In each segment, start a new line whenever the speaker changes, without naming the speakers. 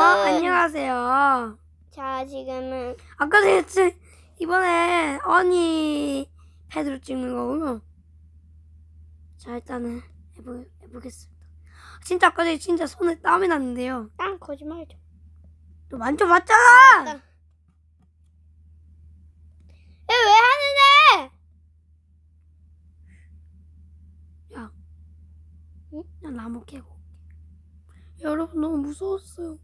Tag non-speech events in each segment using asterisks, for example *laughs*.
어, 안녕하세요.
자, 지금은
아까 전에 이번에 언니 패드로 찍는 거고요. 자, 일단은 해보, 해보겠습니다. 진짜 아까 전에 진짜 손에 땀이 났는데요.
땅 거짓말 좀.
또 만져봤잖아!
땅. 야, 왜 하는데?
야.
응?
나 나무 올게. 여러분 너무 무서웠어요.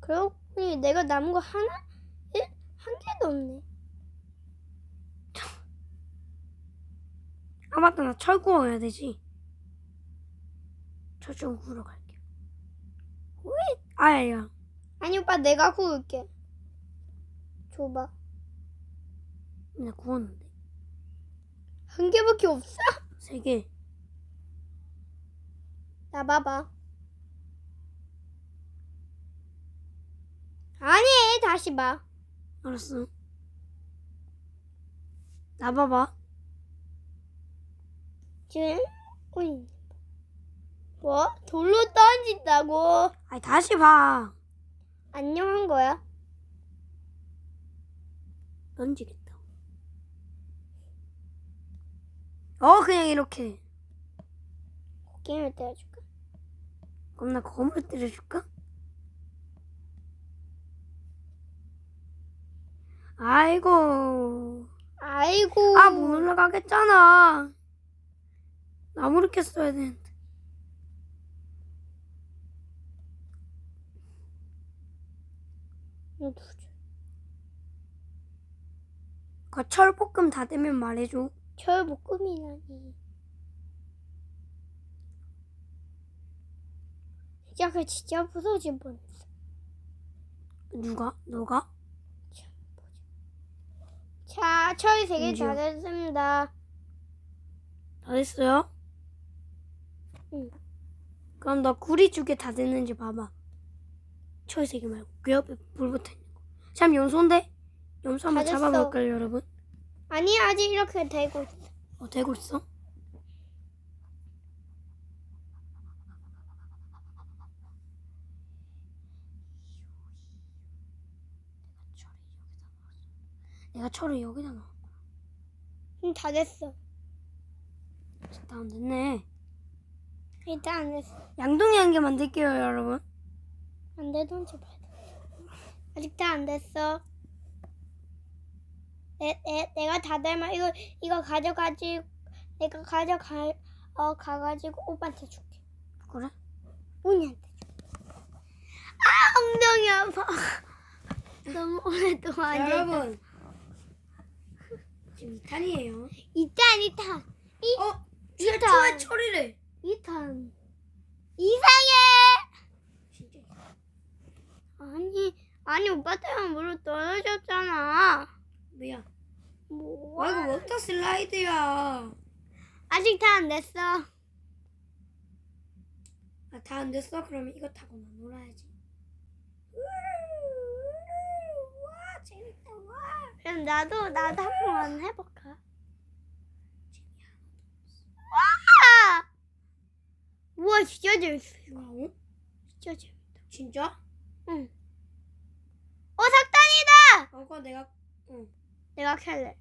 그러고 보니 내가 남은 거 하나? 일? 한 개도 없네.
아 맞다 나 철 구워야 되지. 철좀 구우러 갈게. 왜? 아야야.
아니, 오빠 내가 구울게. 줘봐.
나 구웠는데.
한 개밖에 없어?
세 개.
나 봐봐. 아니, 다시 봐.
알았어. 나 봐봐.
지금, 어이. 뭐? 돌로 던진다고?
아니 다시 봐.
안녕한 거야?
던지겠다. 어 그냥 이렇게.
게임을 때려줄까?
그럼 나 검을 때려줄까? 아이고.
아이고.
아 못 올라가겠잖아. 나무를 켰어야 되는데. 그 철볶음 다 되면 말해줘.
철볶음이라니. 진짜 그 진짜 부서질 뻔했어.
누가? 너가?
자, 철세개
은지요.
다 됐습니다.
다 됐어요?
응.
그럼 너 구리 두 개 다 됐는지 봐봐. 철세개 말고 그 옆에 불 붙어 있는 거. 참 염소인데? 염소 한번
됐어.
잡아볼까요, 여러분?
아니 아직 이렇게 되고 있어.
어, 되고 있어? 내가 철을 여기다 넣었어.
응, 다 됐어.
됐다, 안 됐네.
일단 안 됐어.
양동이 한 개 만들게요, 여러분.
안 되던지 봐야 아직 다 안 됐어. 내, 내, 내가 다 되면 이거 이거 가져가지 내가 가져가 어 가가지고 오빠한테 줄게.
그래?
언니한테 줄게. 아 엉덩이 아파. *laughs* 너무 오랫동안.
여러분. 지금 2탄이에요.
이탄 이탄 이
어? 최초의 철이래.
이탄 이상해.
진짜.
아니 아니 오빠 때문에 물로 떨어졌잖아.
뭐야?
뭐?
와, 이거 워터 슬라이드야.
아직 다 안 됐어.
아, 다 안 됐어? 그러면 이거 타고 나 놀아야지. 와, 재밌다, 와.
그럼 나도 나도 한번 해볼까? 와! 우와 진짜 재밌어.
와우?
진짜 재밌어.
진짜?
응. 어 석탄이다.
어, 그거 내가, 응.
내가 켤래.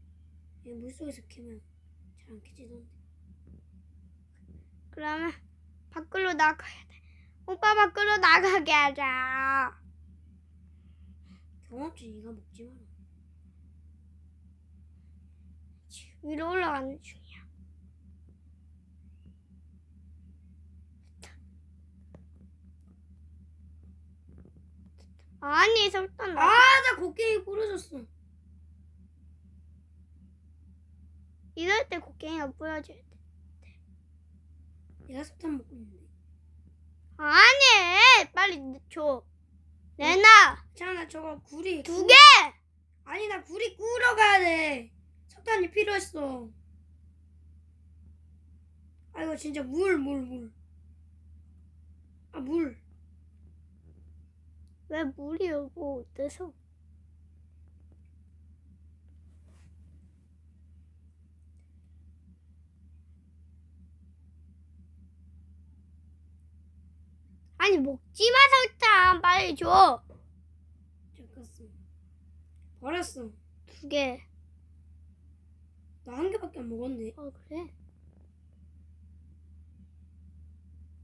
얘 물속에서 캐면 잘 안 캐지던데.
그러면 밖으로 나가야 돼. 오빠 밖으로 나가게 하자.
경험치 네가 먹지 마라.
위로 올라가는 중이야. 아니 석탄
아,
나.
나 곡괭이 부러졌어.
이럴 때 곡괭이가 부러져야 돼.
내가 석탄 먹고 있는데.
아니 빨리 줘. 내놔.
자, 나 저거 구리.
두
구-
개.
아니, 나 구리 구우러 가야 돼. 석탄이 필요했어. 아, 이거 진짜 물, 물, 물. 아, 물.
왜 물이 오고 어때서? 아니 먹지 마 설탕 빨리 빨리 줘.
잠깐만. 버렸어.
두 개.
나 한 개밖에 안 먹었네.
어 그래?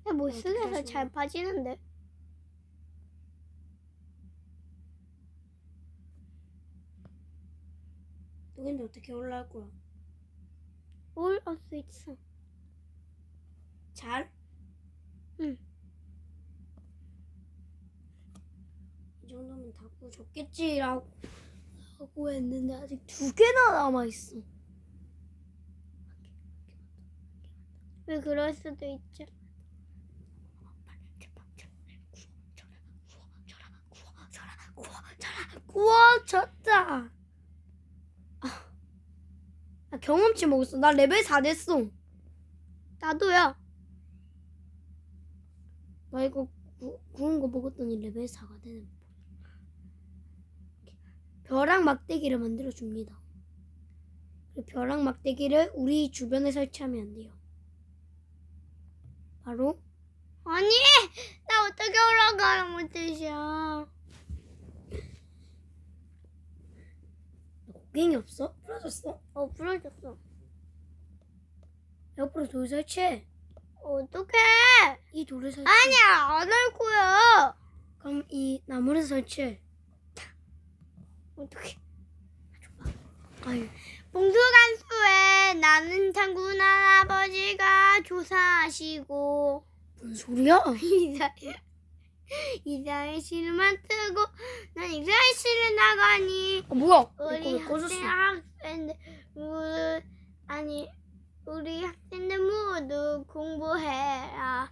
야, 못
어떻게
쓰게서
하시는
잘 빠지는데.
너 근데 어떻게 올라갈 거야?
올릴 수 있어.
잘?
응.
이 정도면 다 구워줬겠지라고 하고 했는데 아직 두 개나 남아 있어.
왜 그럴 수도 있지.
구워졌다. 아, 나 경험치 먹었어. 나 레벨 4 됐어.
나도요.
나 이거 구, 구운 거 먹었더니 레벨 4가 되는. 벼락 막대기를 만들어 줍니다. 그 벼락 막대기를 우리 주변에 설치하면 안 돼요. 바로
아니, 나 어떻게 올라가요, 못 뜻이야.
곡괭이 없어? 부러졌어?
어, 부러졌어.
옆으로 돌 설치해.
어떡해?
이 돌을 설치.
아니야, 안 할 거야.
그럼 이 나무를 설치해.
어떡해.
아유,
봉수간수에 나는 장군 할아버지가 조사하시고
무슨 소리야?
이사 이사의 실만 뜨고 난 이사의 실을 나가니
아, 뭐야?
우리
이거 왜 꺼졌어?
학생 학생들 모두 아니 우리 학생들 모두 공부해라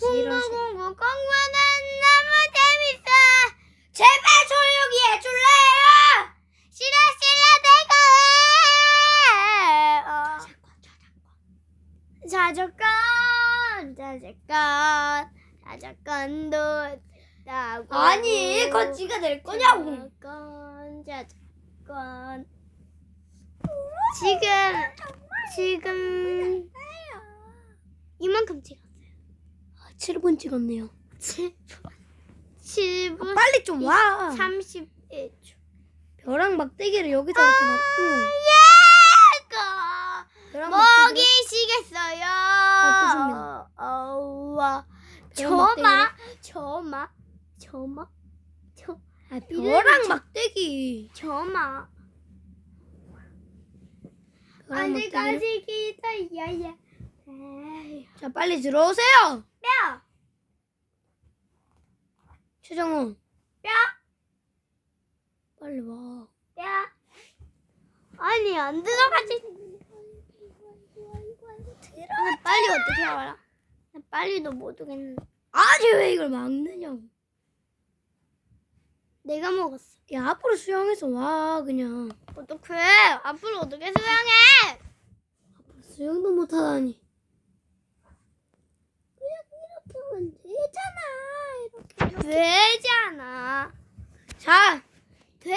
공부 공부 공부는 너무 재밌어
제발 조용히 해줄래요?
싫어 싫어 내가 해 어. 자전거 자전거 자전거도 타고
아니, 그건 지가 낼 거냐고.
자전거 자전거 지금 지금 이만큼 찍었어요.
아, 7분 찍었네요.
7분 7분
빨리 좀 와.
31초.
벼락 막대기를 여기다 이렇게 놔둬.
얘가
벼락 막대기.
먹이 시겠어요.
줍니다.
어와
벼락
저마 저마 저마 저
아, 벼락 막대기.
저마. 아직까지 기다려야 에이,
자, 빨리 들어오세요.
뼈
최정호,
뼈.
빨리 와.
뼈. 아니 안 들어가지. 아, 빨리 어떻게 알아? 나 빨리도 못 오겠는데.
아니 왜 이걸 막느냐고.
내가 먹었어.
야, 앞으로 수영해서 와 그냥.
어떡해? 앞으로 어떻게 수영해?
수영도 못하다니. 그냥 이렇게 하면 되잖아. 이렇게.
되잖아.
자,
돼지잖아.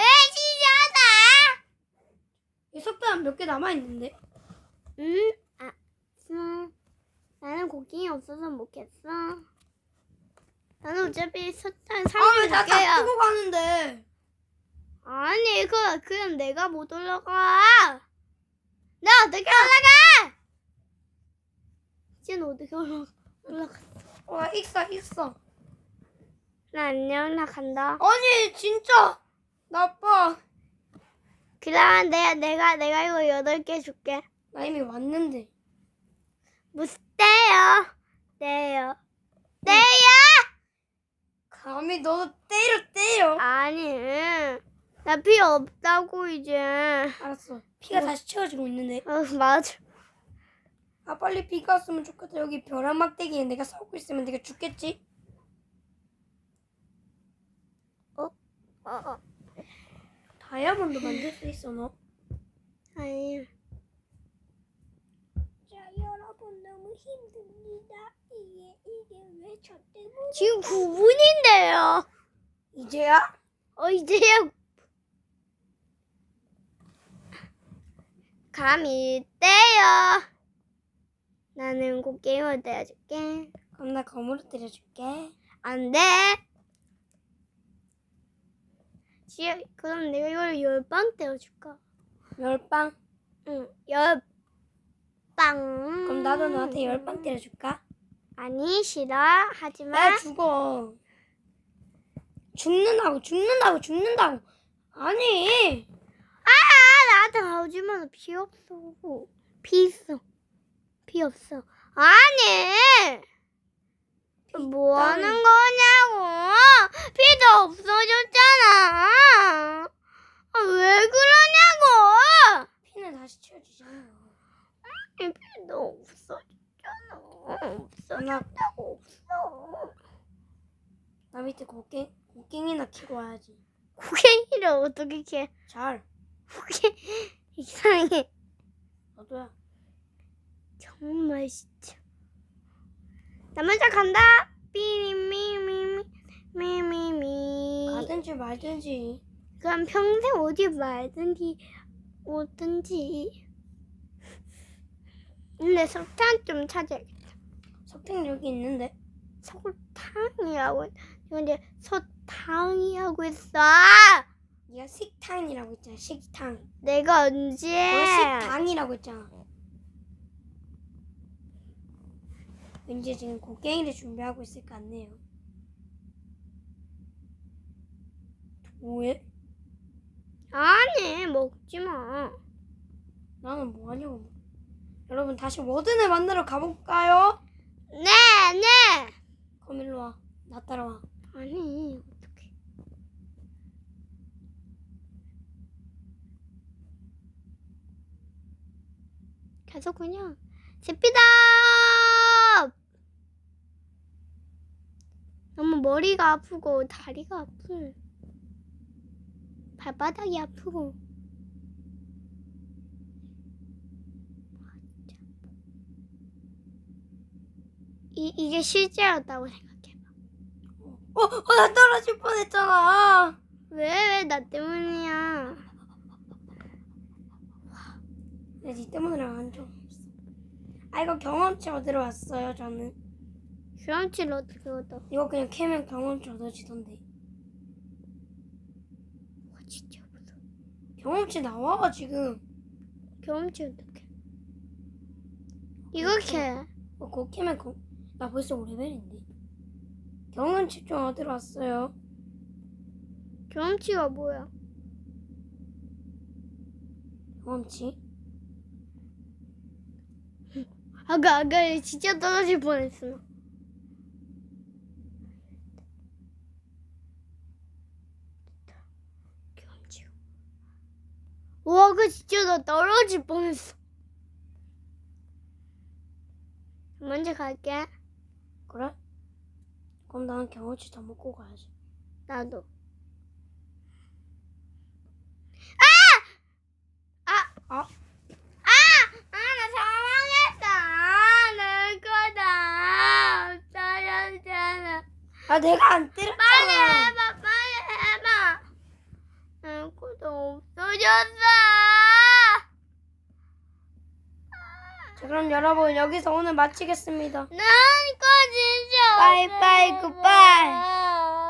이 석탄 몇개 남아 있는데.
응? 아, 음, 나는 고기 없어서 못했어. 나는 어차피 석탄
아, 왜나
30개야.
다 두고 가는데.
아니, 그, 그럼 내가 못 올라가. 나 어떻게 올라가? 이제는 어떻게 올라가? 올라가.
와, 익사, 익사.
나 안녕, 나 간다.
아니, 진짜 나빠.
그러면 내가, 내가, 내가 이거 여덟 개 줄게.
나 이미 왔는데.
무슨 떼요? 떼요. 떼요?
감히 너 때려, 때려.
아니, 나 필요 없다고, 이제.
알았어. 피가 다시 채워지고 있는데.
어, 맞아.
아, 빨리 비가 왔으면 좋겠다. 여기 벼락 막대기에 내가 싸우고 있으면 내가 죽겠지?
어, 어.
다이아몬드 만들 수 있어, 너?
아니.
자, 여러분 너무 힘듭니다. 이게, 이게 왜 저 때문에?
지금 9분인데요.
이제야?
어, 이제야. 감히 떼요. 나는 곡괭이로 떼어줄게.
그럼 나 검으로 때려줄게.
안 돼. 지 그럼 내가 이걸 열방 떼어줄까?
열방?
응, 열 방.
그럼 나도 너한테 열방 때려줄까?
아니 싫어. 하지마.
나 죽어. 죽는다고, 죽는다고, 죽는다고. 아니.
아 나한테 하지만 피 없어. 피 있어. 피 없어. 아니. 뭐 하는 거냐고. 피도 없어졌잖아. 아, 왜 그러냐고.
피는 다시 채워주잖아.
이 피도 없어졌잖아. 없어졌다고 없어.
나 밑에 곡괭, 곡괭이나 키고 와야지.
고갱이를 어떻게 캐?
잘.
고갱 *laughs* 이상해.
너도야.
정말 진짜. 나 먼저 간다. 삐미미미미미미.
가든지 말든지.
그럼 평생 어디 말든지 오든지. 근데 석탄 좀 찾아야겠다.
석탄 여기 있는데.
석탄이라고. 근데 석탄이라고 했어.
네가 식탕이라고 했잖아. 식탕.
내가 언제?
너 식당이라고 했잖아. 왠지 지금 곡괭이를 준비하고 있을 것 같네요. 뭐해?
아니 먹지 마.
나는 뭐 하냐고. 여러분 다시 워든을 만나러 가볼까요?
네 네.
그럼 일로 와. 나 따라와.
아니 어떡해. 계속 그냥 스피드업. 너무 머리가 아프고 다리가 아플. 발바닥이 아프고. 아, 진짜. 이 이게 실제였다고 생각해봐.
어, 어, 나 떨어질 뻔했잖아.
왜 왜 나 때문이야?
네, 니 때문에 안적 없어. 아, 이거 경험치 얻으러 왔어요, 저는.
경험치를 어떻게 얻어?
이거 그냥 캐면 경험치 얻어지던데.
와 진짜 무서워.
경험치 나와, 지금.
경험치 어떻게? 이거 캐.
어, 그거 캐면 그, 나 벌써 5레벨인데. 경험치 좀 얻으러 왔어요.
경험치가 뭐야?
경험치. *laughs*
아까 아까 진짜 떨어질 뻔했어. 경험치. 와, 그 진짜 나 떨어질 뻔했어. 먼저 갈게.
그래? 그럼 나는 경험치 더 먹고 가야지.
나도. 아!
아,
아! 아, 나 사망했다. 내 거다. 떨어졌잖아.
아 내가 안
빨리
때렸잖아.
해봐, 빨리 해봐. 내 거도 없어졌어.
자, 그럼 여러분 여기서 오늘 마치겠습니다.
진 짜
빠이